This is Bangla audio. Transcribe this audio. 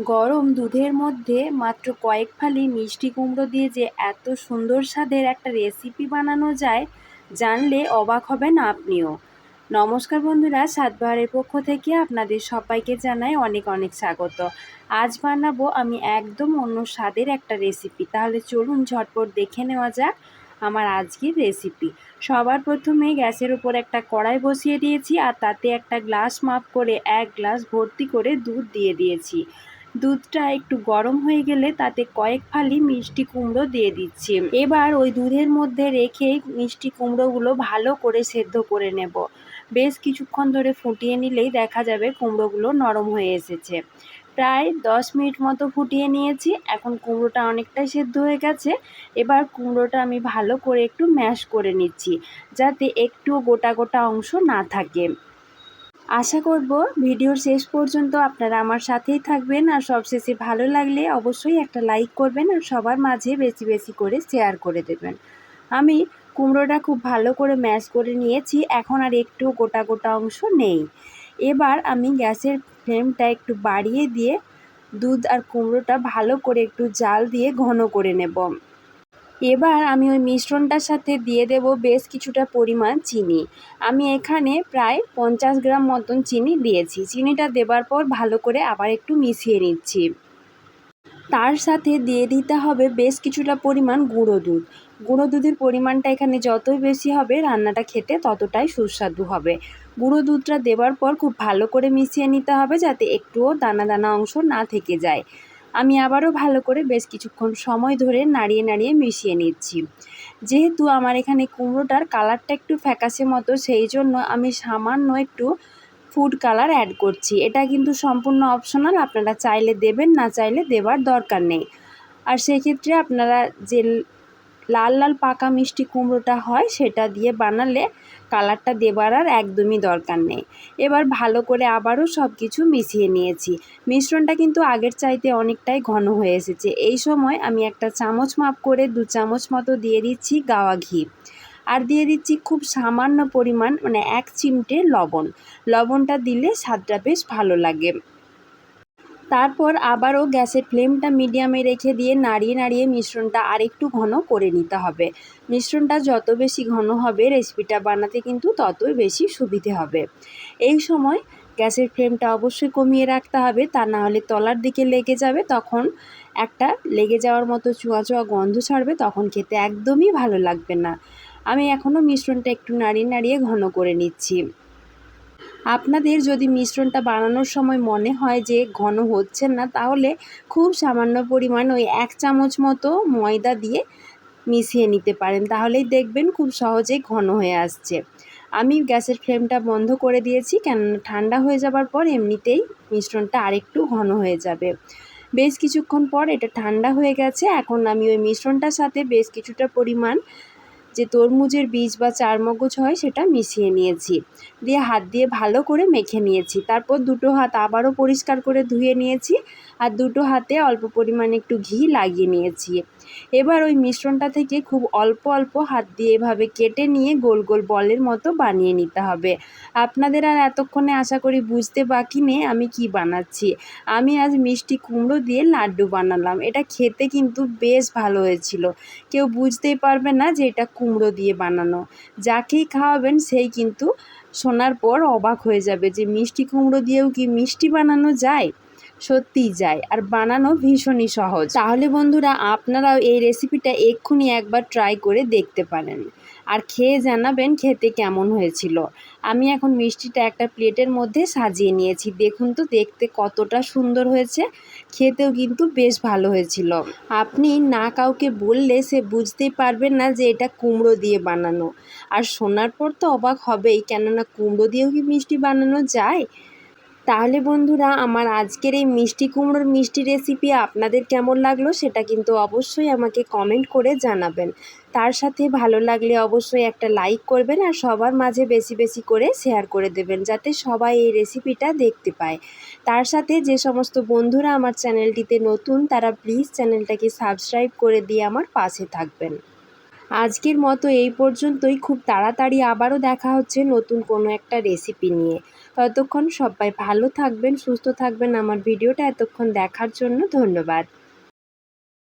গরম দুধের মধ্যে মাত্র কয়েক ফালি মিষ্টি কুমড়ো দিয়ে যে এত সুন্দর স্বাদের একটা রেসিপি বানানো যায়, জানলে অবাক হবেন আপনিও। নমস্কার বন্ধুরা সাতবারের পক্ষ থেকে আপনাদের সবাইকে জানাই অনেক অনেক স্বাগত। আজ বানাবো আমি একদম অন্য স্বাদের একটা রেসিপি তাহলে চলুন ঝটপট দেখে নেওয়া যাক আমার আজকের রেসিপি সবার প্রথমে গ্যাসের উপর একটা কড়াই বসিয়ে দিয়েছি আর তাতে একটা গ্লাস মাপ করে এক গ্লাস ভর্তি করে দুধ দিয়ে দিয়েছি। দুধটা একটু গরম হয়ে গেলে তাতে কয়েক ফালি মিষ্টি কুমড়ো দিয়ে দিচ্ছি। এবার ওই দুধের মধ্যে রেখে মিষ্টি কুমড়োগুলো ভালো করে সেদ্ধ করে নেব। বেশ কিছুক্ষণ ধরে ফুটিয়ে নিলেই দেখা যাবে কুমড়োগুলো নরম হয়ে এসেছে। প্রায় দশ মিনিট মতো ফুটিয়ে নিয়েছি। এখন কুমড়োটা অনেকটাই সেদ্ধ হয়ে গেছে। এবার কুমড়োটা আমি ভালো করে একটু ম্যাশ করে নিচ্ছি, যাতে একটু গোটা গোটা অংশ না থাকে। আশা করব ভিডিওর শেষ পর্যন্ত আপনারা আমার সাথেই থাকবেন। আর সবশেষে ভালো লাগলে অবশ্যই একটা লাইক করবেন আর সবার মাঝে বেশি বেশি করে শেয়ার করে দেবেন। আমি কুমড়োটা খুব ভালো করে ম্যাশ করে নিয়েছি, এখন আর একটু গোটা গোটা অংশ নেই। এবার আমি গ্যাসের ফ্লেমটা একটু বাড়িয়ে দিয়ে দুধ আর কুমড়োটা ভালো করে একটু জাল দিয়ে ঘন করে নেব। এবার আমি ওই মিশ্রণটার সাথে দিয়ে দেব বেশ কিছুটা পরিমাণ চিনি। আমি এখানে প্রায় পঞ্চাশ গ্রাম মতন চিনি দিয়েছি। চিনিটা দেবার পর ভালো করে আবার একটু মিশিয়ে নিচ্ছি। তার সাথে দিয়ে দিতে হবে বেশ কিছুটা পরিমাণ গুঁড়ো দুধ। গুঁড়ো দুধের পরিমাণটা এখানে যতই বেশি হবে, রান্নাটা খেতে ততটাই সুস্বাদু হবে। গুঁড়ো দুধটা দেওয়ার পর খুব ভালো করে মিশিয়ে নিতে হবে যাতে একটুও দানা দানা অংশ না থেকে যায়। আমি আবারও ভালো করে বেশ কিছুক্ষণ সময় ধরে নাড়িয়ে নাড়িয়ে মিশিয়ে নিচ্ছি। যেহেতু আমার এখানে কুমড়োটার কালারটা একটু ফ্যাকাশে মতো, সেই জন্য আমি সামান্য একটু ফুড কালার অ্যাড করছি। এটা কিন্তু সম্পূর্ণ অপশনাল আপনারা চাইলে দেবেন, না চাইলে দেবার দরকার নেই। আর সেক্ষেত্রে আপনারা যে লাল লাল পাকা মিষ্টি কুমড়োটা হয়, সেটা দিয়ে বানালে কালারটা দেবার আর একদমই দরকার নেই। এবার ভালো করে আবারও সব কিছু মিশিয়ে নিয়েছি। মিশ্রণটা কিন্তু আগের চাইতে অনেকটাই ঘন হয়ে এসেছে। এই সময় আমি একটা চামচ মাপ করে দু চামচ মতো দিয়ে দিচ্ছি গাওয়া ঘি। আর দিয়ে দিচ্ছি খুব সামান্য পরিমাণ মানে এক চিমটে লবণ। লবণটা দিলে স্বাদটা বেশ ভালো লাগে। তারপর আবারও গ্যাসের ফ্লেমটা মিডিয়ামে রেখে দিয়ে নাড়িয়ে নাড়িয়ে মিশ্রণটা আরেকটু ঘন করে নিতে হবে। মিশ্রণটা যত বেশি ঘন হবে রেসিপিটা বানাতে কিন্তু ততই বেশি সুবিধে হবে। এই সময় গ্যাসের ফ্লেমটা অবশ্যই কমিয়ে রাখতে হবে, তা না হলে তলার দিকে লেগে যাবে, তখন একটা লেগে যাওয়ার মতো চুয়া চুয়া গন্ধ ছাড়বে, তখন খেতে একদমই ভালো লাগবে না। আমি এখনও মিশ্রণটা একটু নাড়িয়ে নাড়িয়ে ঘন করে নিচ্ছি। আপনাদের যদি মিশ্রণটা বানানোর সময় মনে হয় যে ঘন হচ্ছে না, তাহলে খুব সামান্য পরিমাণ ওই এক চামচ মতো ময়দা দিয়ে মিশিয়ে নিতে পারেন। তাহলেই দেখবেন খুব সহজেই ঘন হয়ে আসছে। আমি গ্যাসের ফ্লেমটা বন্ধ করে দিয়েছি, কেননা ঠান্ডা হয়ে যাবার পর এমনিতেই মিশ্রণটা আরেকটু ঘন হয়ে যাবে। বেশ কিছুক্ষণ পর এটা ঠান্ডা হয়ে গেছে, এখন আমি ওই মিশ্রণটার সাথে বেশ কিছুটা পরিমাণ যে তরমুজের বীজ বা চারমগজ হয় সেটা মিশিয়ে নিয়েছি। দিয়ে হাত দিয়ে ভালো করে মেখে নিয়েছি। তারপর দুটো হাত আবারও পরিষ্কার করে ধুয়ে নিয়েছি আর দুটো হাতে অল্প পরিমাণে একটু ঘি লাগিয়ে নিয়েছি। এবার ওই মিশ্রণটা থেকে খুব অল্প অল্প হাত দিয়ে এভাবে কেটে নিয়ে গোল গোল বলের মতো বানিয়ে নিতে হবে। আপনাদের আর এতক্ষণে আশা করি বুঝতে বাকি নেই আমি কি বানাচ্ছি। আমি আজ মিষ্টি কুমড়ো দিয়ে লাড্ডু বানালাম। এটা খেতে কিন্তু বেশ ভালো হয়েছিল। কেউ বুঝতেই পারবে না যে এটা কুমড়ো দিয়ে বানানো। যাকেই খাওয়াবেন, সেই কিন্তু শোনার পর অবাক হয়ে যাবে যে মিষ্টি কুমড়ো দিয়েও কি মিষ্টি বানানো যায়? সত্যিই যায়। আর বানানো ভীষণই সহজ। তাহলে বন্ধুরা, আপনারাও এই রেসিপিটা এক্ষুনি একবার ট্রাই করে দেখতে পারেন। আর খেয়ে জানাবেন খেতে কেমন হয়েছিল। আমি এখন মিষ্টিটা একটা প্লেটের মধ্যে সাজিয়ে নিয়েছি। দেখুন তো, দেখতে কতটা সুন্দর হয়েছে। খেতেও কিন্তু বেশ ভালো হয়েছিল। আপনি না কাউকে বললে সে বুঝতেই পারবেন না যে এটা কুমড়ো দিয়ে বানানো। আর শোনার পর তো অবাক হবেই, কেননা কুমড়ো দিয়েও কি মিষ্টি বানানো যায়? তাহলে বন্ধুরা, আমার আজকের এই মিষ্টি কুমড়োর মিষ্টি রেসিপি আপনাদের কেমন লাগল সেটা কিন্তু অবশ্যই আমাকে কমেন্ট করে জানাবেন। তার সাথে ভালো লাগলে অবশ্যই একটা লাইক করবেন আর সবার মাঝে বেশি বেশি করে শেয়ার করে দেবেন যাতে সবাই এই রেসিপিটা দেখতে পায়। তার সাথে যে সমস্ত বন্ধুরা আমার চ্যানেলটিতে নতুন, তারা প্লিজ চ্যানেলটাকে সাবস্ক্রাইব করে দিয়ে আমার পাশে থাকবেন। আজকের মতো এই পর্যন্তই। খুব তাড়াতাড়ি আবারও দেখা হচ্ছে নতুন কোনো একটা রেসিপি নিয়ে। ততক্ষণ সবাই ভালো থাকবেন, সুস্থ থাকবেন। আমার ভিডিওটা এতক্ষণ দেখার জন্য ধন্যবাদ।